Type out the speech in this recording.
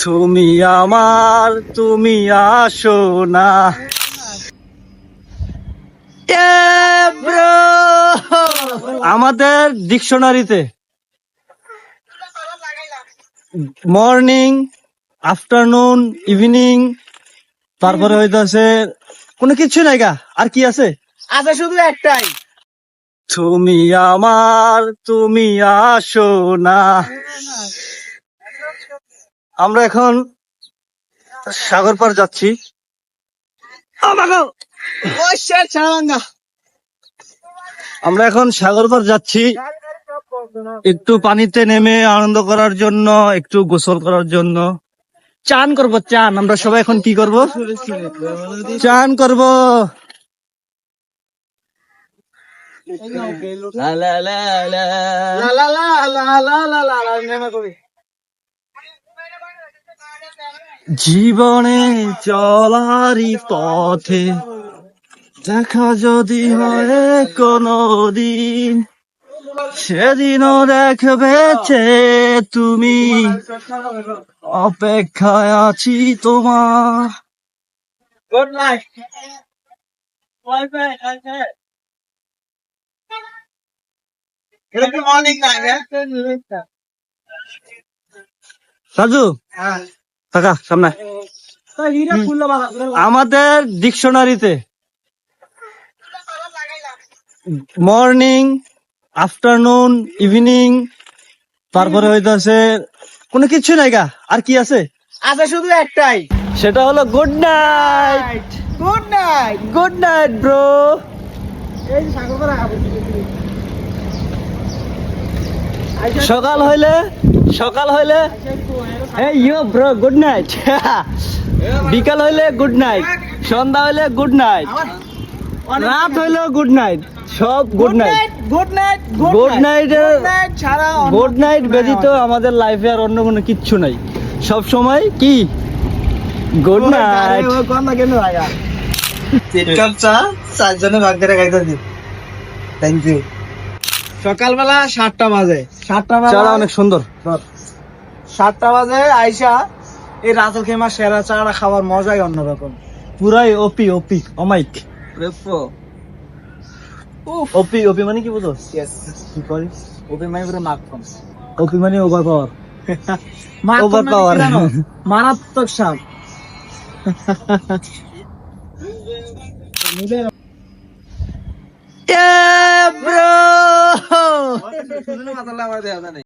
তুমি আমার তুমি আসো না। আমাদের ডিকশনারিতে। মর্নিং আফটারনুন ইভিনিং তারপরে হইতাছে কোনো কিছু নাই গা আর কি আছে? আছে শুধু একটাই। তুমি আমার তুমি আসো না। আমরা এখন সাগর পার যাচ্ছি আমরা এখন সাগর পার যাচ্ছি একটু পানিতে নেমে আনন্দ করার জন্য একটু গোসল করার জন্য চান করব চান আমরা সবাই এখন কি করব চান করব লা লা লা লা। লা লা লা লা লা লা লা জীবনে চলারই পথে দেখা যদি হয় কোনো দিন সেদিনও দেখবেছে তুমি অপেক্ষায় আছি তোমার। গুড নাইট রাজু কাকা সামনে। আমাদের ডিকশনারিতে মর্নিং আফটারনুন ইভিনিং তারপরে হইতাছে কোনো কিছু নাই গা আর কি আছে? আছে শুধু একটাই। সেটা হলো good night good night good night bro এই যে সাগর সকাল হইলে সকাল হইলে এই ইউ ব্রো গুড নাইট বিকাল হইলে গুড নাইট সন্ধ্যা হইলে গুড নাইট রাত হইলেও গুড নাইট সব good night good night good night good night ব্যতীত আমাদের লাইফে আর অন্য কোনো কিচ্ছু নাই। সব সময় কি? গুড নাইট আরে, ও কোন না কেন আয়া তিন কাপ চা চারজনে ভাগ করে খাইতে দিন। থ্যাংক ইউ সকালবেলা সাতটা বাজে। সাতটা চারা বাজে অনেক সুন্দর। সাতটা বাজে আইসা এই রাতুল খেমা সেরা চাটা খাওয়ার মজাই অন্যরকম। পুরাই ওপি ওপি অমাইক ওপি ওপি মানে কি বুঝো? কি করিস ওপে মাই করে মাখন ওপি মানে ওভার পাওয়ার মানে. কি জানো? মারাত্মক সাপ। Yeah, সুজনে মাতাল্লা আমার দেয়া জানে